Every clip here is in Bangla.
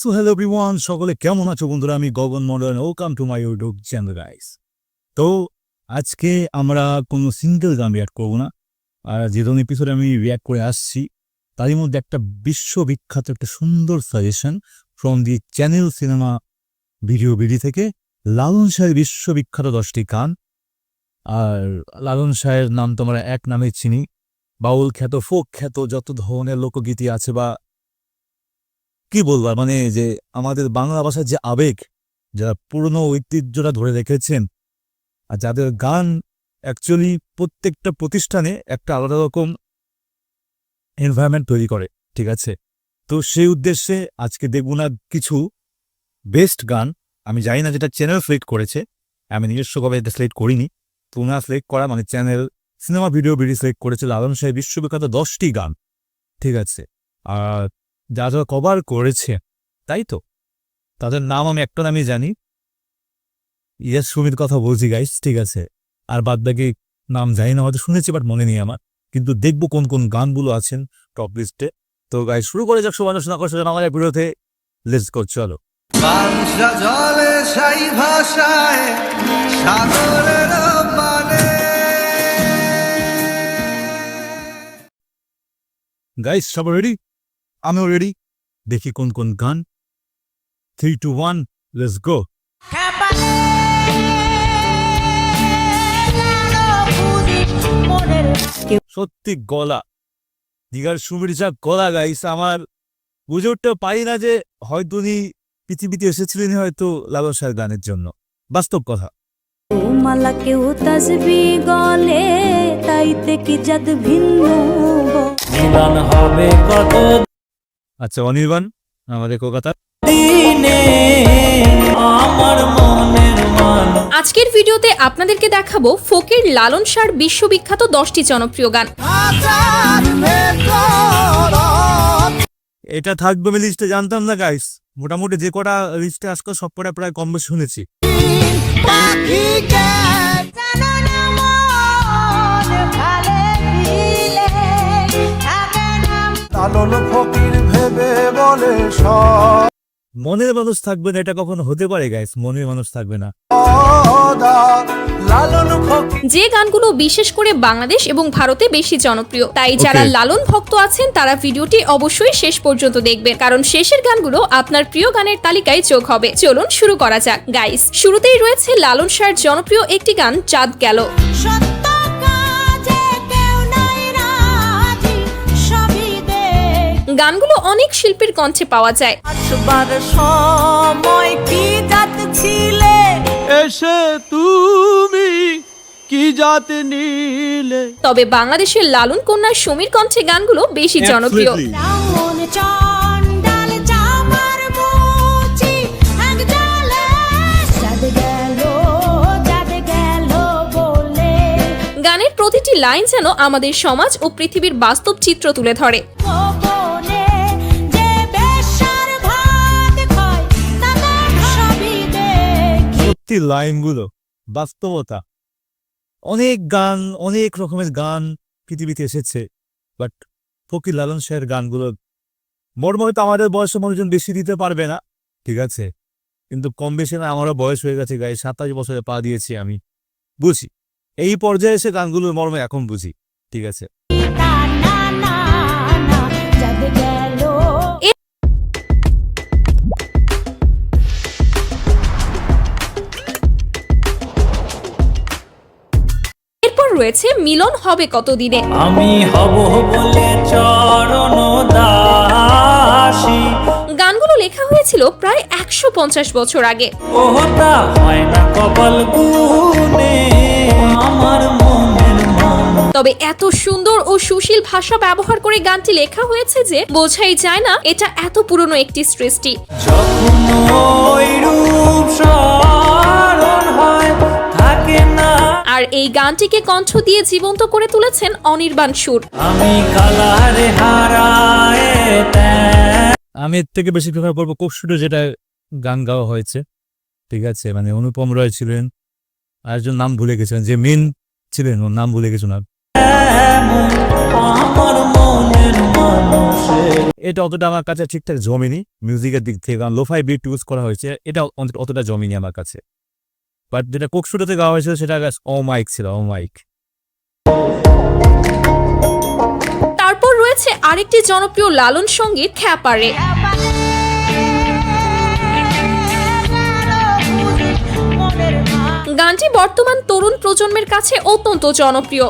সো হ্যালো এভরিওয়ান সকলে কেমন আছো বন্ধুরা? আমি Gagan modern welcome to my YouTube channel guys তো আজকে আমরা কোনো সিঙ্গেল গান রিয়াক্ট করব না। আর যে ধরনের এপিসোডে আমি রিয়াক্ট করে আসছি, তারই মধ্যে একটা বিশ্ববিখ্যাত, একটা সুন্দর suggestion from the channel cinema video BD থেকে লালন শাহের বিশ্ববিখ্যাত দশটি গান। আর লালন শাহের নাম তো আমরা এক নামে চিনি। বাউল খ্যাত, ফোক খ্যাত, যত ধরনের লোকগীতি আছে বা কি বলব? আর মানে যে আমাদের বাংলা ভাষার যে আবেগ, যারা পুরনো ঐতিহ্যটা ধরে রেখেছেন, আর যাদের গান অ্যাকচুয়ালি প্রত্যেকটা প্রতিষ্ঠানে একটা আলাদা রকম এনভায়রনমেন্ট তৈরি করে, ঠিক আছে? তো সেই উদ্দেশ্যে আজকে দেখব না কিছু বেস্ট গান। আমি জানি না যেটা চ্যানেল সিলেক্ট করেছে, আমি নিজস্বভাবে এটা সিলেক্ট করিনি। তো ওনারা সিলেক্ট করা মানে channel cinema video video select করেছে লালন সাহেব বিশ্ববিখ্যাত দশটি গান, ঠিক আছে? আর যা যা কভার করেছে তাই তো? তাদের নাম আমি একটা নামই জানি। ইয়াস সুমির কথা বলছি গাইস ঠিক আছে। আর বাদ বাকি নাম জানি না হয়তো শুনেছি বাট মনে নেই আমার। কিন্তু দেখব কোন কোন গানগুলো আছেন টপ লিস্টে তো গাই শুরু করে যাক সবাই শোনা করছে আমাদের বিরোধে লেটস গো চলো। জলে সাই ভাষায় সাগরের গাইস সব রেডি আমিও রেডি দেখি কোন কোন গান। Three two one let's go সত্যি গলা। দিঘার সুমির যা গলা গাইস আমার বুঝে উঠতে পারি না যে হয়তো উনি পৃথিবীতে এসেছিলেন হয়তো লালন শাহের গানের জন্য। বাস্তব কথা। মালা কেউ তাজবি গলে তাইতে কি ভিন্ন মিলন হবে কত আচ্ছা অনির্বাণ আমাদের কলকাতার। আজকের ভিডিওতে আপনাদেরকে দেখাবো ফকির লালন শাহর বিশ্ববিখ্যাত দশটি জনপ্রিয় গান। এটা থাকবে আমি লিস্টে জানতাম না গাইস মোটামুটি যে কটা লিস্টে আজকে সব কটা প্রায় কম বেশি শুনেছি। লালন ফকির বলে মনের মানুষ থাকবে না এটা কখনো হতে পারে গাইস মনের মানুষ থাকবে না। যে গানগুলো বিশেষ করে বাংলাদেশ এবং ভারতে বেশি জনপ্রিয় তাই যারা লালন ভক্ত আছেন তারা ভিডিওটি অবশ্যই শেষ পর্যন্ত দেখবেন কারণ শেষের গানগুলো আপনার প্রিয় গানের তালিকায় যোগ হবে। চলুন শুরু করা যাক গাইস শুরুতেই রয়েছে লালন শাহর জনপ্রিয় একটি গান চাঁদ গেল। সত্য গানগুলো অনেক শিল্পীর কণ্ঠে পাওয়া যায়। সময় কি জাত ছিলে? এসে তুমি কি জাত নিলে? তবে বাংলাদেশের লালন কন্যা সমীর কণ্ঠে গানগুলো বেশি জনপ্রিয়। গানের প্রতিটি লাইন যেন আমাদের সমাজ ও পৃথিবীর বাস্তব চিত্র তুলে ধরে। সত্যি লাইনগুলো বাস্তবতা। অনেক গান, অনেক রকমের গান পৃথিবীতে এসেছে, বাট ফকির লালন শাহের গানগুলো মর্ম হয়তো আমাদের বয়সে মানুষজন বেশি দিতে পারবে না, ঠিক আছে? কিন্তু কম বেশি না আমারও বয়স হয়ে গেছে গায়ে, সাতাশ বছরে পা দিয়েছি আমি। বুঝি। এই পর্যায়ে এসে গানগুলোর মর্ম এখন বুঝি, ঠিক আছে? রয়েছে মিলন হবে কতদিনে? আমি হব বলে চরণ দাসী। গানগুলো লেখা হয়েছিল প্রায় একশো পঞ্চাশ বছর আগে। ওহতা হয় না কপাল গুনে আমার তবে এত সুন্দর ও সুশীল ভাষা ব্যবহার করে গানটি লেখা হয়েছে যে বোঝাই যায় না এটা এত পুরনো একটি সৃষ্টি। আর এই গানটিকে কণ্ঠ দিয়ে জীবন্ত করে তুলেছেন অনির্বাণ সুর। আমি কালারে হারায় আমি এর থেকে বেশি প্রেফার করব কৌশুটে যেটা গান গাওয়া হয়েছে। ঠিক আছে মানে অনুপম রয় ছিলেন আর একজন নাম ভুলে গেছিলেন যে মেন ছিলেন ওর নাম ভুলে মানুষের। এটা অতটা আমার কাছে ঠিকঠাক জমেনি মিউজিকের দিক থেকে কারণ লোফাই বিট ইউজ করা হয়েছে এটা অতটা জমেনি আমার কাছে। বাট যেটা কোক স্টুডিওতে গাওয়া হয়েছিল, সেটা ও মাইক ছিল ও মাইক তারপর রয়েছে আরেকটি জনপ্রিয় লালন সংগীত, খ্যাপারে। গানটি বর্তমান তরুণ প্রজন্মের কাছে অত্যন্ত জনপ্রিয়।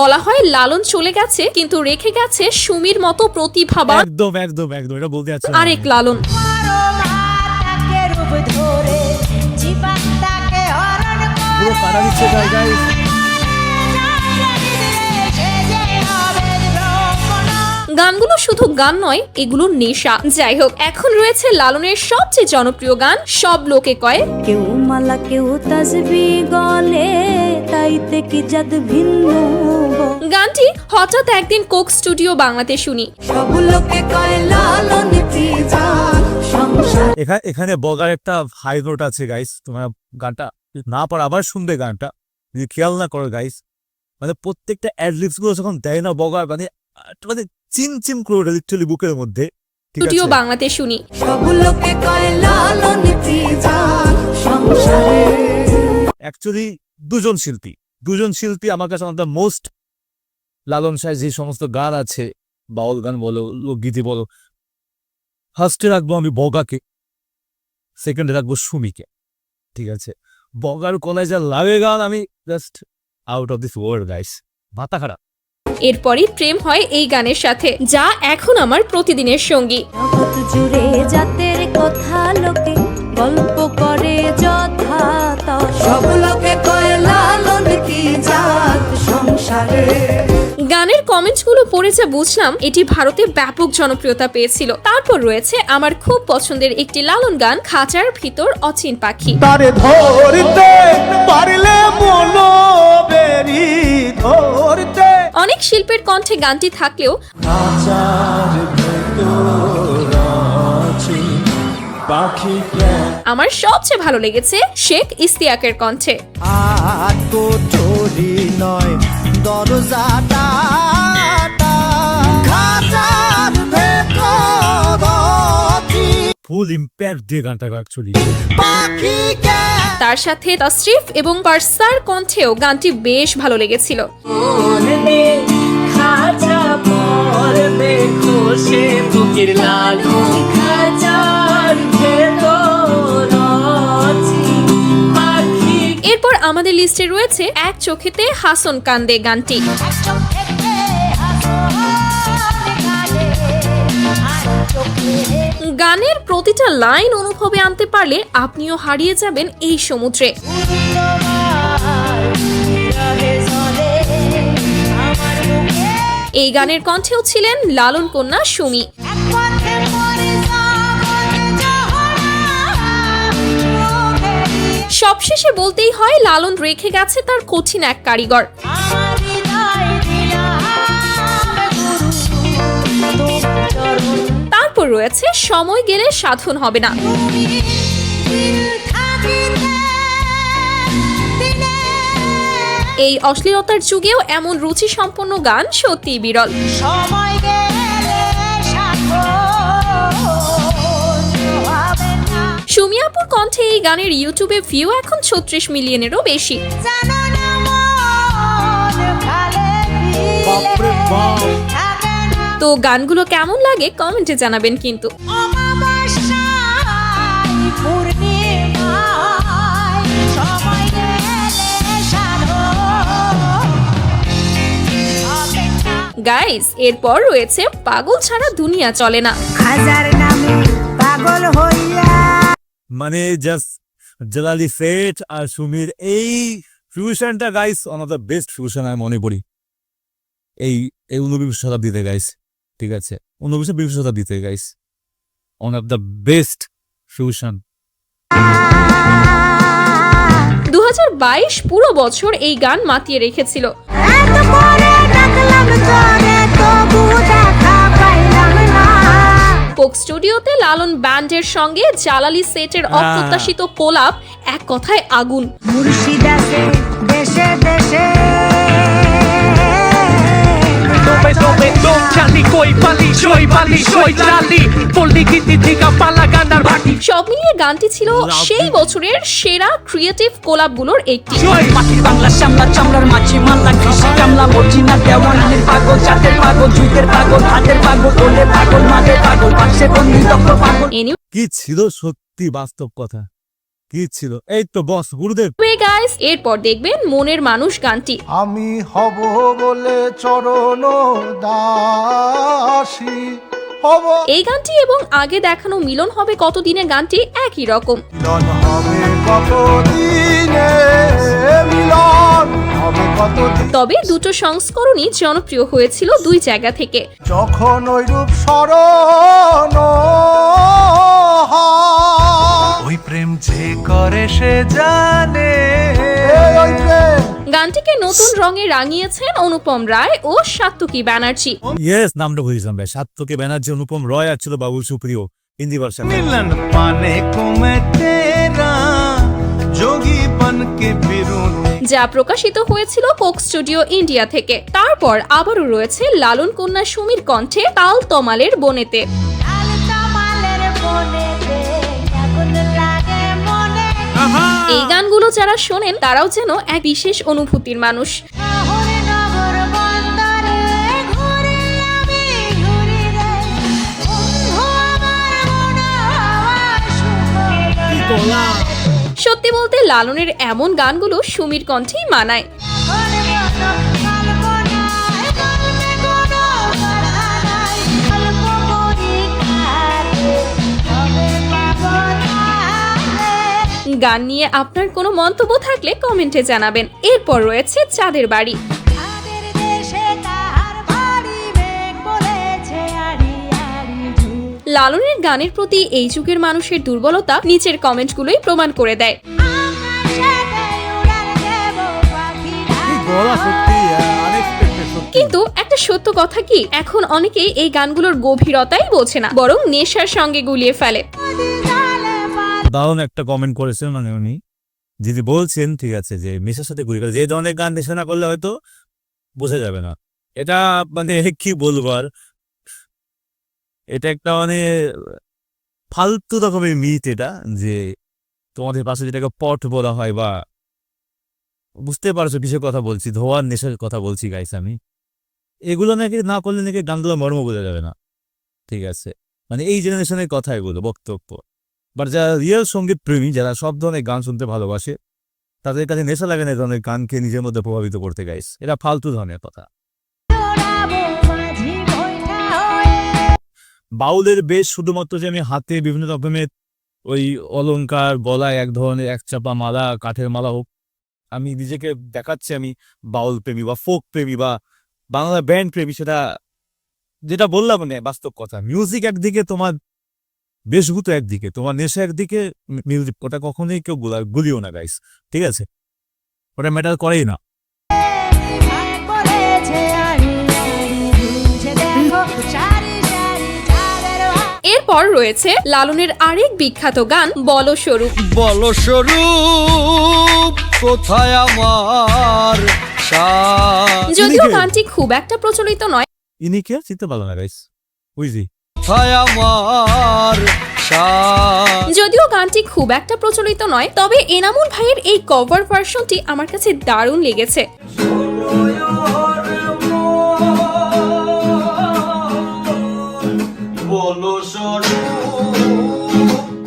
বলা হয় লালন চলে গেছে কিন্তু রেখে গেছে সুমির মতো প্রতিভাবান একদম একদম একদম এটা বলতে যাচ্ছে আরেক লালন। পুরো দিচ্ছে গানগুলো শুধু গান নয় এগুলো নেশা। যাই হোক এখন রয়েছে লালনের সবচেয়ে জনপ্রিয় গান সব লোকে কয়। কেউ মালা কেউ তাজবি গলে তাইতে কি জাদ ভিন্ন। গানটি হঠাৎ একদিন কোক স্টুডিও বাংলাতে শুনি। সব লোকে কয় লালন কি জান সংসার এখানে বগার একটা হাই নোট আছে গাইস তোমরা গানটা না পার আবার শুনবে গানটা। যদি খেয়াল না করো গাইস মানে প্রত্যেকটা অ্যাডলিপসগুলো যখন দেয় না বগার মানে মানে চিম চিম করে ওঠে লিটারালি বুকের মধ্যে। স্টুডিও বাংলাতে শুনি। সব লোকে কয় লালন কি অ্যাকচুয়ালি দুজন শিল্পী। দুজন শিল্পী আমার কাছে আমাদের মোস্ট লালন সাহেব যে সমস্ত গান আছে বাউল গান বলো লোকগীতি বলো ফার্স্টে রাখব আমি বগাকে সেকেন্ডে রাখব সুমিকে ঠিক আছে? বগার কলায় যা লাগে গান আমি just out of this world guys মাথা খারাপ এরপরই প্রেম হয় এই গানের সাথে যা এখন আমার প্রতিদিনের সঙ্গী। জুড়ে জাতের কথা লোকে গল্প করে যথা সব লোকে কয় লালন কি জাত সংসারে? গানের কমেন্টগুলো পড়ে যা বুঝলাম এটি ভারতে ব্যাপক জনপ্রিয়তা পেয়েছিল। তারপর রয়েছে আমার খুব পছন্দের একটি লালন গান খাঁচার ভিতর অচিন পাখি। তারে ধরতে পারলে মনো বেরি ধরতে। অনেক শিল্পের কণ্ঠে গানটি থাকলেও আচার ভেতর পাখি আমার সবচেয়ে ভালো লেগেছে শেখ ইস্তিয়াকের কণ্ঠে। আর নয় দরজাটা খাঁচার ভেতর আছি ফুল ইম্প্যাক্ট দিয়ে গানটা অ্যাকচুয়ালি তার সাথে তশরিফ এবং পার্সার কণ্ঠেও গানটি বেশ ভালো লেগেছিল। খাঁচা পর দেখো সে বুকের লালু। খাঁচার এরপর আমাদের লিস্টে রয়েছে এক চোখেতে হাসন কান্দে গানটি। গানের প্রতিটা লাইন অনুভবে আনতে পারলে আপনিও হারিয়ে যাবেন এই সমুদ্রে। এই গানের কণ্ঠেও ছিলেন লালন কন্যা সুমি। সবশেষে বলতেই হয়, লালন রেখে গেছে তার কঠিন এক কারিগর। তারপর রয়েছে, সময় গেলে সাধন হবে না। এই অশ্লীলতার যুগেও এমন রুচি সম্পন্ন গান সত্যিই বিরল। সময় সুমিয়াপুর কণ্ঠে এই গানের ইউটিউবে ভিউ এখন ছত্রিশ মিলিয়নেরও বেশি। তো গানগুলো কেমন লাগে কমেন্টে জানাবেন কিন্তু। গাইস এরপর রয়েছে পাগল ছাড়া দুনিয়া চলে না। হাজার নামে পাগল হইয়া মানে জাস্ট জালালি সেট আর সুমির এই ফিউশনটা guys one of the best fusion আমি মনে করি। এই এই ঊনবিংশ শতাব্দীতে গাইস ঠিক আছে? ঊনবিংশ বিংশ শতাব্দীতে guys one of the best fusion দু পুরো বছর এই গান মাতিয়ে রেখেছিল। কোক স্টুডিওতে লালন ব্যান্ডের সঙ্গে জালালি সেটের অপ্রত্যাশিত কোলাপ এক কথায় আগুন। মুর্শিদাসে দেশে দেশে। সব মিলিয়ে গানটি ছিল সেই বছরের সেরা ক্রিয়েটিভ কোলাবগুলোর একটি। মাটির বাংলা শ্যামলা চামড়ার মাছি মাল্লা কৃষি কামলা মর্জিনা দেওয়ানের পাগল জাতের পাগল জুইতের পাগল হাতের পাগল ওলে পাগল মাদের পাগল পাশে বন্দি দক্ষ পাগল। এনিওয়ে কি ছিল সত্যি বাস্তব কথা? কি ছিল? এই তো বস গুরুদেব। গাইস এরপর দেখবেন মনের মানুষ গানটি। আমি হব বলে চরণ দাসী হব। এই গানটি এবং আগে দেখানো মিলন হবে কতদিনের গানটি একই রকম। মিলন হবে কত দিনে মিলন হবে কত দিন তবে দুটো সংস্করণই জনপ্রিয় হয়েছিল দুই জায়গা থেকে। যখন ওই রূপ স্মরণ হয়। ওই প্রেম যে করে সে জানে। গানটিকে নতুন রঙে রাঙিয়েছেন অনুপম রায় ও সাত্তুকি ব্যানার্জি। ইয়েস নামটা সাত্তুকি ব্যানার্জি অনুপম রায় আর ছিল বাবুল সুপ্রিয় হিন্দি ভাষা মিলন পানে তেরা যোগী বনকে যা প্রকাশিত হয়েছিল কোক স্টুডিও ইন্ডিয়া থেকে। তারপর আবারও রয়েছে লালন কন্যা সুমির কণ্ঠে তাল তমালের বনেতে। যারা শোনেন তারাও যেন এক বিশেষ অনুভূতির মানুষ। মনে সত্যি বলতে লালনের এমন গানগুলো সুমির কণ্ঠেই মানায়। গান নিয়ে আপনার কোনো মন্তব্য থাকলে কমেন্টে জানাবেন। এরপর রয়েছে চাঁদের বাড়ি। লালনের গানের প্রতি এই যুগের মানুষের দুর্বলতা নিচের কমেন্টগুলোই প্রমাণ করে দেয়। কিন্তু একটা সত্য কথা কি? এখন অনেকেই এই গানগুলোর গভীরতাই বোঝে না বরং নেশার সঙ্গে গুলিয়ে ফেলে। দারুণ একটা কমেন্ট করেছেন মানে উনি যদি বলছেন, ঠিক আছে, যে মেসের সাথে ঘুরে যে ধরনের গান নেশা না করলে হয়তো বোঝা যাবে না। এটা মানে কি বলব আর? এটা একটা মানে ফালতু রকমের মিথ এটা, যে তোমাদের পাশে যেটাকে পট বলা হয় বা বুঝতে পারছ কিসের কথা বলছি, ধোয়ার নেশার কথা বলছি গাইস আমি। এগুলো নাকি না করলে নাকি গানগুলো মর্ম বোঝা যাবে না। ঠিক আছে। মানে এই জেনারেশনের কথা এগুলো, বক্তব্য। বাট যারা রিয়েল সংগীত প্রেমী, যারা সব ধরনের গান শুনতে ভালোবাসে, তাদের কাছে নেশা লাগে না ধরনের গানকে নিজের মধ্যে প্রভাবিত করতে গাইস এটা ফালতু ধরনের কথা। বাউলের বেশ শুধুমাত্র যে আমি হাতে বিভিন্ন রকমের ওই অলঙ্কার গলায় এক ধরনের এক চাপা মালা, কাঠের মালা হোক, আমি নিজেকে দেখাচ্ছি আমি বাউল প্রেমী বা ফোক প্রেমী বা বাংলা ব্যান্ড প্রেমী, সেটা, যেটা বললাম মানে বাস্তব কথা। মিউজিক একদিকে তোমার বেশভূত একদিকে তোমার নেশা একদিকে মিউজিক ওটা কখনোই কেউ গুলা গুলিও না গাইস ঠিক আছে? ওটা ম্যাটার করেই না। এরপর রয়েছে লালনের আরেক বিখ্যাত গান বলস্বরূপ বলস্বরূপ কোথায় আমার যদিও গানটি খুব একটা প্রচলিত নয়। ইনি কে? চিনতে পারল না গাইস বুঝলি কোথায় আমার যদিও গানটি খুব একটা প্রচলিত নয় তবে এনামুল ভাইয়ের এই কভার ভার্সনটি আমার কাছে দারুণ লেগেছে। বলো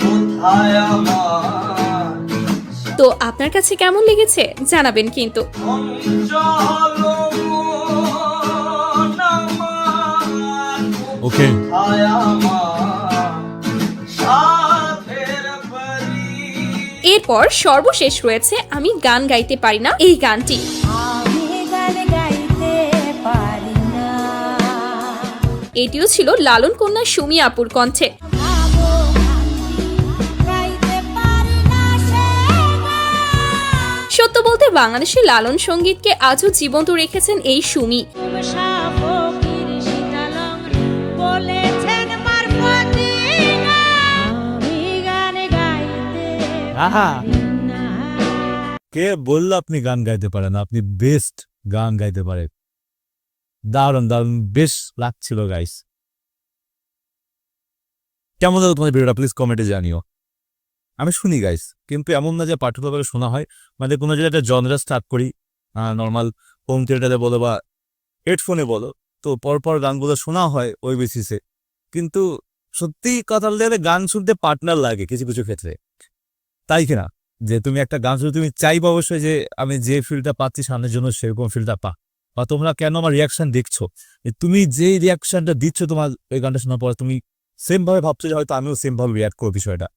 কোথায় আমার। তো আপনার কাছে কেমন লেগেছে? জানাবেন কিন্তু। ওকে। এরপর সর্বশেষ রয়েছে, আমি গান গাইতে পারি না, এই গানটি। এটিও ছিল লালন কন্যা সুমি আপুর কণ্ঠে। সত্য বলতে বাংলাদেশে লালন সঙ্গীতকে আজও জীবন্ত রেখেছেন এই সুমি। আহা। কে বলল আপনি গান গাইতে পারেন আপনি বেস্ট গান গাইতে পারেন দারুণ দারুণ, বেশ লাগছিল গাইস কেমন হলো তোমাদের ভিডিওটা? প্লিজ কমেন্টে জানিও। আমি শুনি গাইস কিন্তু এমন না যে পাঠ্যভাবে শোনা হয়। মানে কোনো যদি একটা জনরা স্টার্ট করি নর্মাল হোম থিয়েটারে বলো বা হেডফোনে বলো, তো পরপর গানগুলো শোনা হয় ওই বেসিসে কিন্তু সত্যি কথা বলতে গান শুনতে পার্টনার লাগে কিছু কিছু ক্ষেত্রে। তাই কিনা? যে তুমি একটা গান শুনে তুমি চাইবে অবশ্যই যে আমি যে ফিলটা পাচ্ছি সামনের জন্য সেরকম ফিলটা পা। বা তোমরা কেন আমার রিয়াকশন দেখছ? তুমি যে রিয়াকশনটা দিচ্ছ তোমার ওই গানটা শোনার পর, তুমি সেম ভাবে ভাবছ যে হয়তো আমিও সেম ভাবে রিয়াক্ট করব বিষয়টা।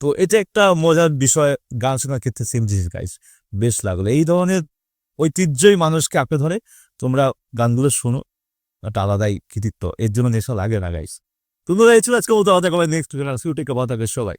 তো এটা একটা মজার বিষয় গান শোনার ক্ষেত্রে সেম জিনিস গাইস বেশ লাগল। এই ধরনের ঐতিহ্যই মানুষকে আঁকড়ে ধরে। তোমরা গানগুলো শোনো। একটা আলাদাই কৃতিত্ব। এর জন্য নেশা লাগে না গাইস তোমরা এই ছিল আজকে মতো কথা কবে নেক্সট সবাই।